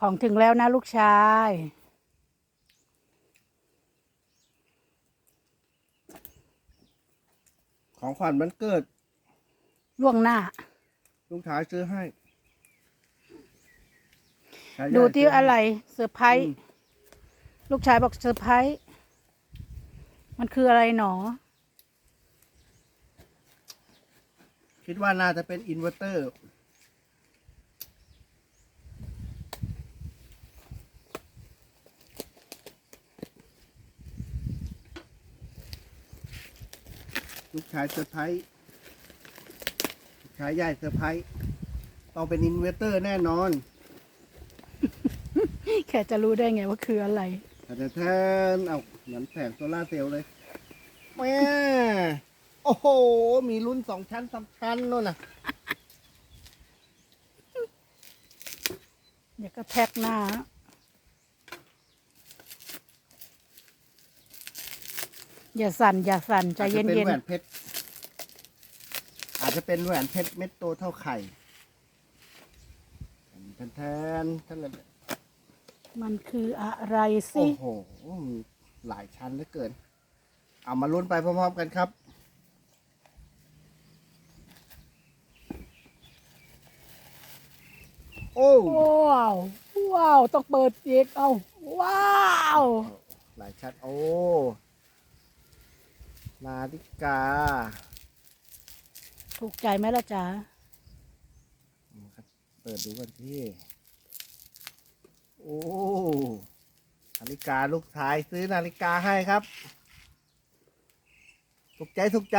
ของถึงแล้วนะลูกชาย ของขวัญวันเกิด ล่วงหน้า ลุงชายซื้อให้ชายใหญ่ดูที่ซื้ให้ อะไรเซอร์ไพรอืส์มลูกชายบอกเซอร์ไพรส์มันคืออะไรหนอ คิดว่าน่าจะเป็นอินเวอร์เตอร์ ลูกชายเซอร์ไพรส์ลูกชายใหญ่เซอร์ไพรส์ต้องเป็นอินเวอร์เตอร์แน่นอนแค่จะรู้ได้ไงว่าคืออะไรแต่แทนเอาเหมือนแผงโซล่าร์เซลล์เลยแม่โอ้โห มีรุ่นสองชั้นสามชั้นโน่นน่ะ เดี๋ยวก็แทกหน้า อย่าสั่นอย่าสั่นใจอาจเย็จะเป็นนแหวนเพชร อาจจะเป็นแหวนเพชรเม็ดโตเท่าไข่แทนแทนแทนเลยมันคืออะไรสิโอ้โห หลายชั้นเหลือเกิน เอามาลุ้นไปพร้อมๆกันครับ โอ้ ว้าวว้าวต้องเปิดเอกเอาว้าว หลายชั้นโอ้ นาฬิกาถูกใจไหมล่ะจ๊ะเปิดดูกันที่ โอ้ นาฬิกาลูกชายซื้อนาฬิกาให้ครับ ถูกใจถูกใจ